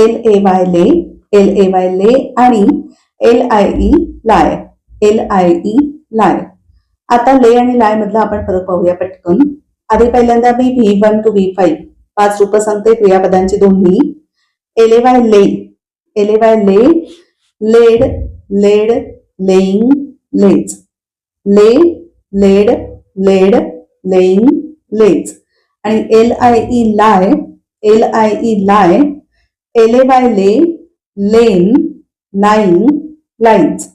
L A Y lay L A Y lay आणि L I E lie L I E lie आता lay आणि लाय मधला आपण फरक पाहूया पटकन आधी पहिल्यांदा मी V one two V five पाच रूप सांगते क्रियापदांची दोन्ही L A Y lay L A Y lay laid laid laying lays lay laid laid laying lays आणि L I E lie L I E lie L A lay lain lying lies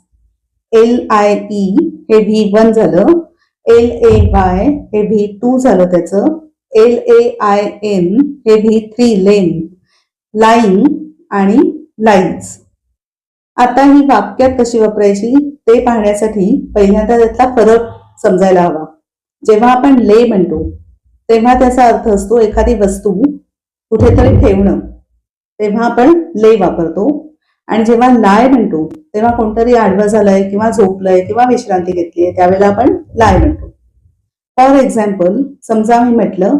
L I E हे V one झालं. L A Y हे V two झालं त्याचं. L A I N हे V three लेन line आणि lies आता ही वाक्यात कशी वापरायची ते पाहण्यासाठी पहिल्यांदा त्यातला फरक समजायला हवा. जेव्हा आपण ले म्हणतो तेव्हा त्याचा अर्थ असतो एखादी वस्तू कुठेतरी ठेवणं. तेव्हा आपण ले वापरतो. आणि जेव्हा लाय म्हणतो तेव्हा कोणतरी आडवा झालंय किंवा झोपलंय किंवा विश्रांती घेतलीय त्यावेळेला आपण लाय म्हणतो. फॉर एक्झाम्पल समजा मी म्हटलं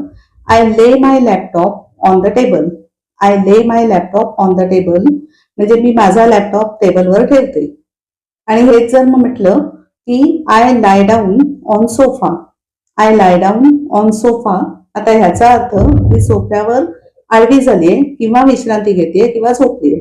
I lay my laptop on the table I lay my laptop on the table म्हणजे मी माझा लॅपटॉप टेबलवर ठेवते. आणि हेच जर मग म्हटलं की I lie down on sofa I lie down on sofa आता ह्याचा अर्थ मी सोफ्यावर आडवी झालीये किंवा विश्रांती घेते किंवा झोपलीये.